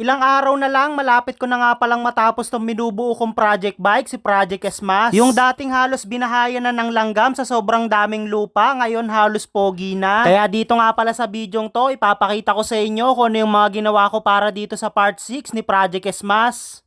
Ilang araw na lang, malapit ko na nga palang matapos tong minubuo kong project bike, si Project Esmas. Yung dating halos binahayan na ng langgam sa sobrang daming lupa, ngayon halos pogi na. Kaya dito nga pala sa bidyong to, ipapakita ko sa inyo kung ano yung mga ginawa ko para dito sa part 6 ni Project Esmas.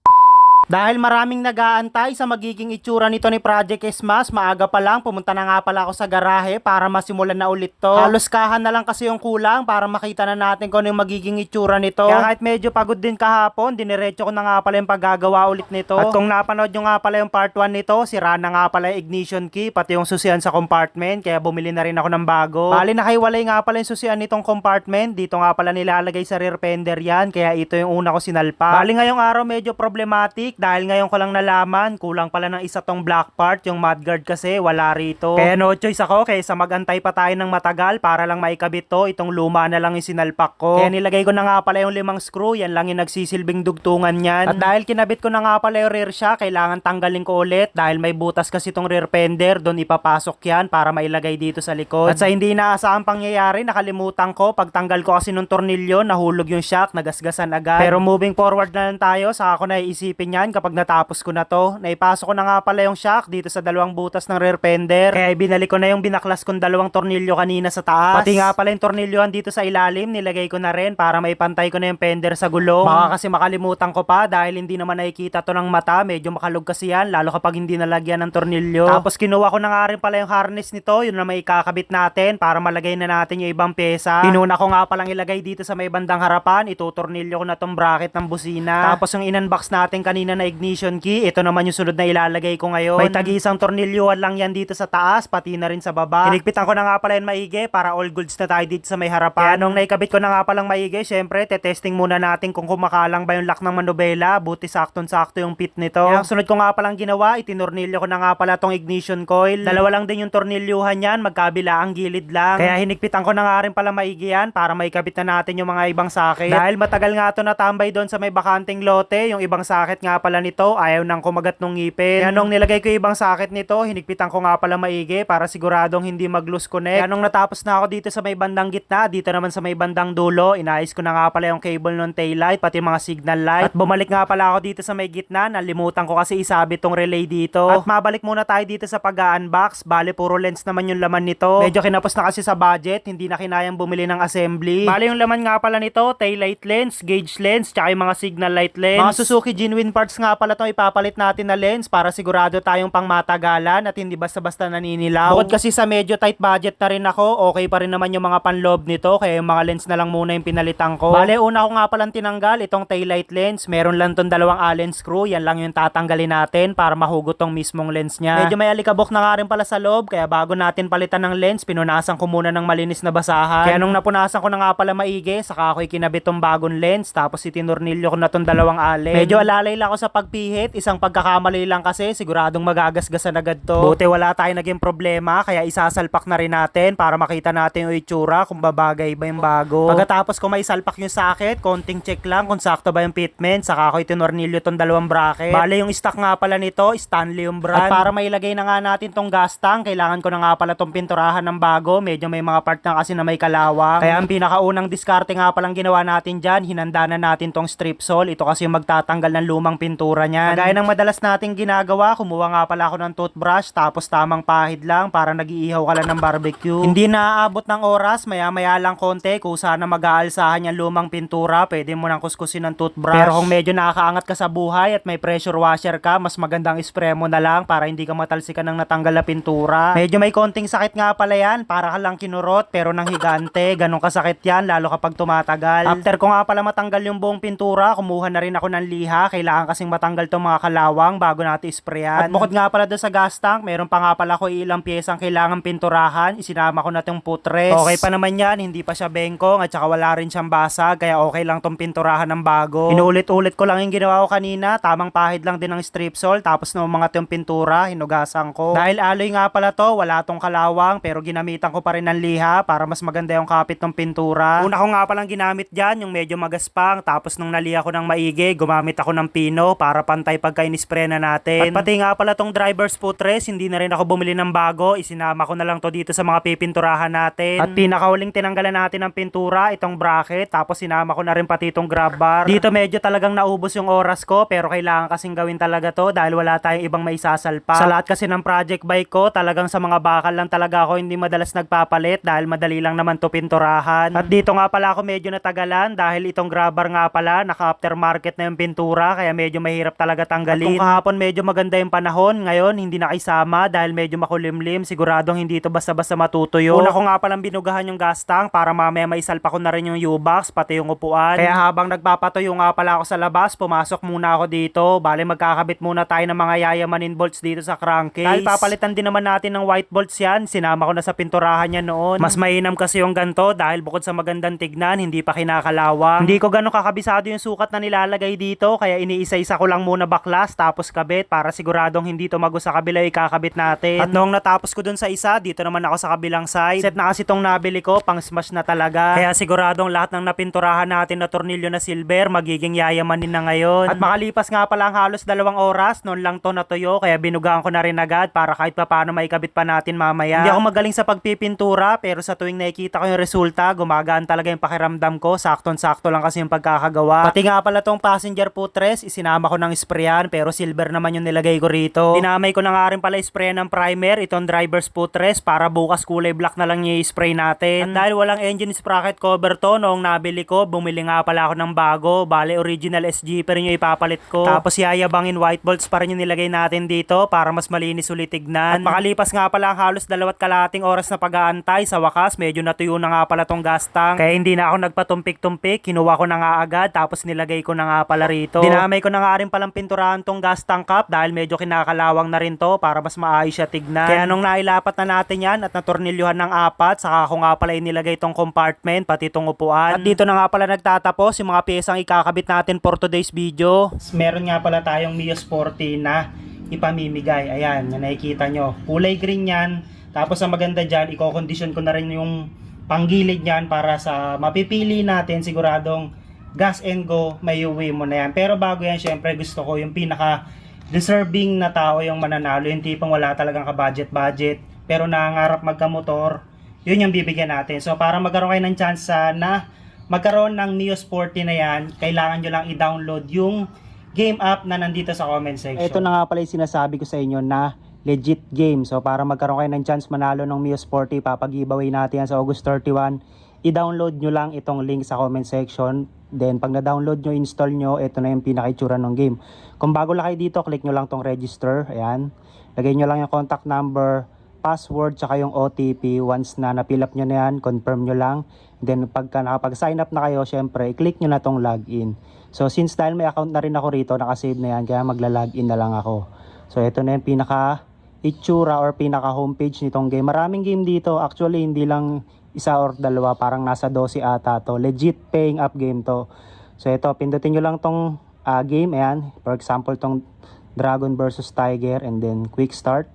Dahil maraming nag-aantay sa magiging itsura nito ni Project Esmas, maaga pa lang, pumunta na nga pala ako sa garahe para masimulan na ulit to. Halos kahan na lang kasi yung kulang para makita na natin kung ano yung magiging itsura nito. Kaya kahit medyo pagod din kahapon, diniretso ko na nga pala yung paggagawa ulit nito. At kung napanood nyo nga pala yung part 1 nito, sira na nga pala yung ignition key, pati yung susian sa compartment, kaya bumili na rin ako ng bago. Bali nakaiwalay nga pala yung susian nitong compartment, dito nga pala nilalagay sa rear fender yan, kaya ito yung una ko sinalpa. Bali ngayong araw medyo problematic dahil ngayon ko lang nalaman, kulang pala ng isa tong black part, yung mudguard kasi wala rito. Kaya no choice ako kaysa magantay pa tayo ng matagal para lang maikabit to, itong luma na lang yung sinalpak ko. Kaya nilagay ko na nga pala yung limang screw, yan lang yung nagsisilbing dugtungan yan. At dahil kinabit ko na nga pala yung rear shock, kailangan tanggalin ko ulit dahil may butas kasi itong rear fender, doon ipapasok yan para mailagay dito sa likod. At sa hindi inaasahang pangyayari, nakalimutan ko, pagtanggal ko kasi nung tornilyo, nahulog yung shock, nagasgasan agad. Pero moving forward na lang tayo, saka ko na iisipin yan kapag natapos ko na to. Naipasok ko na nga pala yung shock dito sa dalawang butas ng rear fender. Kaya binalik ko na yung binaklas kong dalawang tornilyo kanina sa taas. Pati nga pala yung tornilyohan dito sa ilalim, nilagay ko na rin para maipantay ko na yung fender sa gulong. Baka kasi makalimutan ko pa dahil hindi naman nakikita to ng mata. Medyo makalog kasi yan, lalo kapag hindi nalagyan ng tornilyo. Tapos kinuha ko na nga rin pala yung harness nito, yun na may kakabit natin para malagay na natin yung ibang pyesa. Pinuna ko nga palang ilagay dito sa may bandang harapan, itutornilyo ko na tong bracket ng busina. Tapos yung in-unbox natin kanina na ignition key, ito naman yung sunod na ilalagay ko ngayon. May tagi-isang tornilyuhan lang yan dito sa taas, pati na rin sa baba. Hinigpitan ko na nga pala yan maigi para all goods na tayo dito sa may harapan. Kaya nung naikabit ko na nga palang maigi, syempre, tetesting muna natin kung kumakalang ba yung lock ng manubela, buti saktong-sakto yung pit nito. Kaya ang sunod ko nga palang ginawa, itinornilyo ko na nga pala tong ignition coil. Dalawa lang din yung tornilyuhan yan, magkabila ang gilid lang. Kaya hinigpitan ko na nga rin pala maigi yan para maikabit na natin yung mga ibang sakit. Dahil matagal nga to natambay doon sa may bakanting lote, yung ibang sakit nga pala nito, ayaw nang kumagat ng ngipin. Kaya nung nilagay ko ibang sakit nito, hinigpitan ko nga pala maigi para siguradong hindi mag-loose connect. Kaya nung natapos na ako dito sa may bandang gitna, dito naman sa may bandang dulo, inayos ko na nga pala yung cable ng taillight, pati mga signal light. At bumalik nga pala ako dito sa may gitna, nalimutan ko kasi isabit tong relay dito. At mabalik muna tayo dito sa pag-unbox, bale puro lens naman yung laman nito. Medyo kinapos na kasi sa budget, hindi na kinayang bumili ng assembly. Bale yung laman nga pala nito, taillight lens, gauge lens, tsaka yung mga signal light lens. Mga Suzuki genuine parts nga pala to ipapalit natin na lens para sigurado tayong pang matagalan at hindi basta-basta naninilaw. Bukod kasi sa medyo tight budget na rin ako, okay pa rin naman yung mga panloob nito kaya yung mga lens na lang muna yung pinalitan ko. Bale, una ko nga palang tinanggal itong taillight lens. Meron lang tong dalawang allen screw, yan lang yung tatanggalin natin para mahugot tong mismong lens niya. Medyo may alikabok na nga rin pala sa loob kaya bago natin palitan ng lens, pinunasan ko muna ng malinis na basahan. Kaya nung napunasan ko na nga pala maigi, saka ako ikinabit tong bagong lens tapos itinurnilyo ko na tong dalawang allen. Medyo alalay lang ako sa pagpihit, isang pagkakamali lang kasi siguradong magagasgasan agad to. Buti wala tayong naging problema kaya isasalpak na rin natin para makita natin yung itsura kung babagay ba yung bago. Pagkatapos ko may salpak yung sakit, konting check lang kung sakto ba yung fitment, saka ako itinornilyo tong dalawang bracket. Bale yung stock nga pala nito, Stanley yung brand. At para mailagay na nga natin tong gas tank, kailangan ko na nga pala tong pinturahan ng bago. Medyo may mga part na kasi na may kalawang. Kaya ang pinakaunang diskarte nga palang ginawa natin dyan, hinanda na natin tong strip sole. Ito kasi yung magtatanggal ng lumang pintura niyan. Kagaya ng madalas nating ginagawa, kumuha nga pala ako ng toothbrush, tapos tamang pahid lang para nag-iihaw ka lang ng barbecue. Hindi naaabot ng oras, maya-maya lang konti, kung sana mag-aalsahan yung lumang pintura, pwede mo nang kuskusin ng toothbrush. Pero kung medyo nakakaangat ka sa buhay at may pressure washer ka, mas magandang spray mo na lang para hindi ka matalsikan ng natanggal na pintura. Medyo may konting sakit nga pala yan, para ka lang kinurot, pero nang higante, ganun kasakit yan, lalo kapag tumatagal. After ko nga pala matanggal yung buong pintura, kumuha na rin ako ng liha, kailangan kasing matanggal tong mga kalawang bago natin sprayan. At bukod nga pala doon sa gas tank, meron pa nga pala ko ilang piyesang kailangan pinturahan, isinama ko na tong putres. Okay pa naman yan, hindi pa siya bengkong at saka wala rin siyang basag, kaya okay lang tong pinturahan ng bago. Inuulit-ulit ko lang yung ginawa ko kanina, tamang pahid lang din ng strip sole, tapos nung mga yung pintura, hinugasan ko. Dahil aloy nga pala to, wala tong kalawang, pero ginamitan ko pa rin ng liha para mas maganda yung kapit ng pintura. Una ko nga palang ginamit dyan, yung medyo magaspang, tapos nung naliha ko ng maigi, gumamit ako ng pino preno para pantay pagka inispray na natin. At pati nga pala tong driver's footrest, hindi na rin ako bumili ng bago. Isinama ko na lang to dito sa mga pipinturahan natin. At pinakahuling tinanggalan natin ng pintura, itong bracket. Tapos sinama ko na rin pati itong grab bar. Dito medyo talagang naubos yung oras ko pero kailangan kasing gawin talaga to dahil wala tayong ibang maisasalpa. Sa lahat kasi ng project bike ko, talagang sa mga bakal lang talaga ako hindi madalas nagpapalit dahil madali lang naman to pinturahan. At dito nga pala ako medyo natagalan dahil itong grabber nga pala, naka-aftermarket na yung pintura kaya medyo mahirap talaga tanggalin. At kung kahapon medyo maganda yung panahon, ngayon hindi nakisama dahil medyo makulimlim, siguradong hindi ito basta-basta matutuyo. Una ko nga palang binugahan yung gas tank para mamaya maisalpa ko na rin yung U-box pati yung upuan. Kaya habang nagpapatuyo nga pala ako sa labas, pumasok muna ako dito. Bale magkakabit muna tayo ng mga yayamanin bolts dito sa crankcase. Dahil papalitan din naman natin ng white bolts yan, sinama ko na sa pinturahan niya noon. Mas mainam kasi yung ganto dahil bukod sa magandang tignan, hindi pa kinakalawang. Hindi ko gano'ng kakabisado yung sukat na nilalagay dito, kaya iniisa-isa ko lang muna baklas tapos kabit para siguradong hindi tumago sa kabila ikakabit natin. At noong natapos ko dun sa isa, dito naman ako sa kabilang side. Set na kasi tong nabili ko, pang smash na talaga. Kaya siguradong lahat ng napinturahan natin na tornilyo na silver, magiging yayamanin na ngayon. At makalipas nga pala ang halos dalawang oras, noon lang to natuyo, kaya binugaan ko na rin agad para kahit pa paano maikabit pa natin mamaya. Hindi ako magaling sa pagpipintura, pero sa tuwing nakikita ko yung resulta, gumagaan talaga yung pakiramdam ko. Sakton-sakto lang kasi yung pagkakagawa. Pati nga pala tong passenger footrest, isinama ko ng sprayan, pero silver naman yung nilagay ko rito. Dinamay ko na nga rin pala sprayan ng primer, itong driver's footrest, para bukas kulay black na lang i-spray natin. At dahil walang engine sprocket cover to, noong nabili ko, bumili nga pala ako ng bago. Bale, original SG rin yung ipapalit ko. Tapos yayabangin white bolts pa rin yung nilagay natin dito para mas malinis ulit tignan. At makalipas nga pala ang halos dalawat kalating oras na pag-aantay, sa wakas medyo natuyo na nga pala tong gas tank. Kaya hindi na ako nagpatumpik-tumpik, kinuha ko na nga agad tapos nilagay ko na nga pala rito. Dinamay ko na nga rin palang pinturahan tong gas tank cap dahil medyo kinakalawang na rin to para mas maayos siya tignan. Kaya nung nailapat na natin yan at natornilyuhan ng apat, saka ako nga pala inilagay tong compartment pati tong upuan. At dito na nga pala nagtatapos yung mga piyesang ikakabit natin for today's video. Meron nga pala tayong Mio Sporty na ipamimigay. Ayan, na nakikita nyo. Kulay green yan. Tapos ang maganda dyan, i-condition ko na rin yung panggilid niyan para sa mapipili natin siguradong gas and go, may uwi mo na yan. Pero bago yan, syempre gusto ko yung pinaka deserving na tao yung mananalo. Yung tipong wala talagang ka-budget-budget, pero nangangarap magkamotor, yun yung bibigyan natin. So para magkaroon kayo ng chance na magkaroon ng Neo Sporty na yan, kailangan nyo lang i-download yung game app na nandito sa comment section. Ito na nga pala yung sinasabi ko sa inyo na legit game. So para magkaroon kayo ng chance manalo ng Mio Sporty, papag-giveaway natin yan sa August 31. I-download nyo lang itong link sa comment section. Then pag na-download nyo, install nyo, ito na yung pinaka-itsura ng game. Kung bago lang kayo dito, click nyo lang tong register. Ayan. Lagay nyo lang yung contact number, password, tsaka yung OTP. Once na na-fill up nyo na yan, confirm nyo lang. Then pagka nakapag-sign up na kayo, syempre, i-click nyo na tong login. So since dahil may account na rin ako rito, nakasave na yan, kaya magla-login na lang ako. So ito na yung pinaka itsura or pinaka homepage nitong game. Maraming game dito. Actually, hindi lang isa or dalawa. Parang nasa 12 ata to. Legit paying up game to. So ito, pindutin nyo lang tong ah, game. Ayan. For example, tong Dragon versus Tiger and then quick start.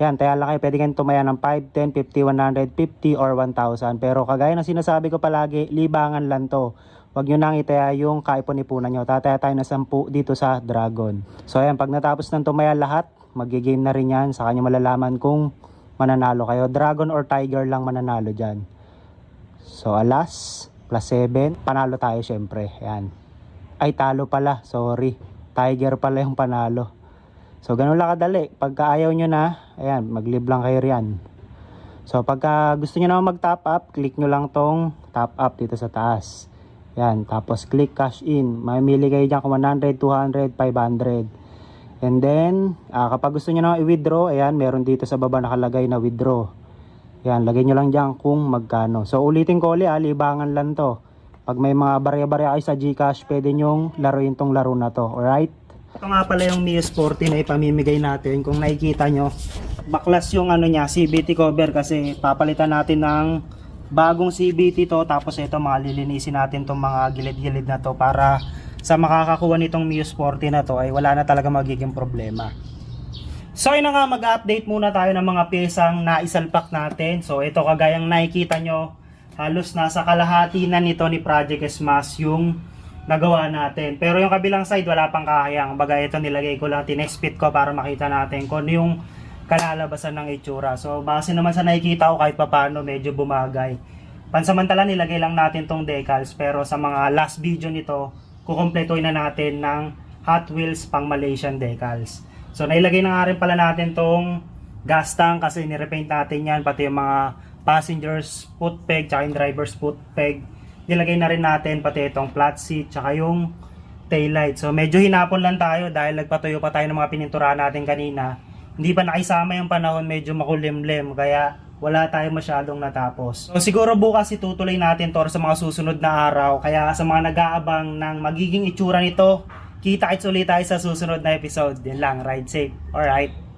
Yan, kaya lang kayo pwede kayong tumaya ng 5, 10, 50, 100, 50 or 1,000. Pero kagaya ng sinasabi ko palagi, libangan lang to. Huwag nyo nang itaya yung kaipon-ipunan nyo. Tataya tayo na 10 dito sa Dragon. So ayan, pag natapos ng tumaya lahat, magigame na rin yan. Saka nyo malalaman kung mananalo kayo. Dragon or Tiger lang mananalo dyan. So alas, plus 7. Panalo tayo syempre. Ayan. Ay, talo pala. Sorry. Tiger pala yung panalo. So, ganun lang kadali. Pagka ayaw nyo na, ayan, mag-live lang kayo riyan. So, pagka gusto nyo naman mag-top up, click nyo lang tong top up dito sa taas. Yan, tapos click cash in. Mamili kayo dyan kung 100, 200, 500. And then, ah, kapag gusto nyo naman i-withdraw, ayan, meron dito sa baba nakalagay na withdraw. Yan, lagay nyo lang dyan kung magkano. So, ulitin ko ulit, ah, libangan lang to. Pag may mga barya-barya kayo sa Gcash, pwede nyong laruin tong laro na to. Alright? Ito nga pala yung Mio Sporty na ipamimigay natin. Kung nakikita nyo, baklas yung ano niya, CBT cover kasi papalitan natin ng bagong CBT to. Tapos ito, malilinisin natin tong mga gilid-gilid na to para sa makakakuha nitong Mio Sporty na to ay wala na talaga magiging problema. So yun na nga, mag-update muna tayo ng mga pyesang naisalpak natin. So ito kagayang nakikita nyo, halos nasa kalahati na nito ni Project Smash yung nagawa natin. Pero yung kabilang side, wala pang kahayang. Baga ito nilagay ko lang, tinexpit ko para makita natin kung ano yung kalalabasan ng itsura. So, base naman sa nakikita ko kahit papano, medyo bumagay. Pansamantala, nilagay lang natin tong decals. Pero sa mga last video nito, kukumpletuin na natin ng Hot Wheels pang Malaysian decals. So, nailagay na nga rin pala natin tong gas tank kasi nirepaint natin yan. Pati yung mga passengers foot peg, tsaka yung driver's foot peg. Nilagay na rin natin pati itong flat seat, tsaka yung taillight. So, medyo hinapon lang tayo dahil nagpatuyo pa tayo ng mga pininturahan natin kanina. Hindi pa nakisama yung panahon, medyo makulimlim. Kaya, wala tayo masyadong natapos. So siguro bukas itutuloy natin to sa mga susunod na araw. Kaya sa mga nag-aabang ng magiging itsura nito, kita-kits ulit tayo sa susunod na episode. Yan lang, ride safe. Alright.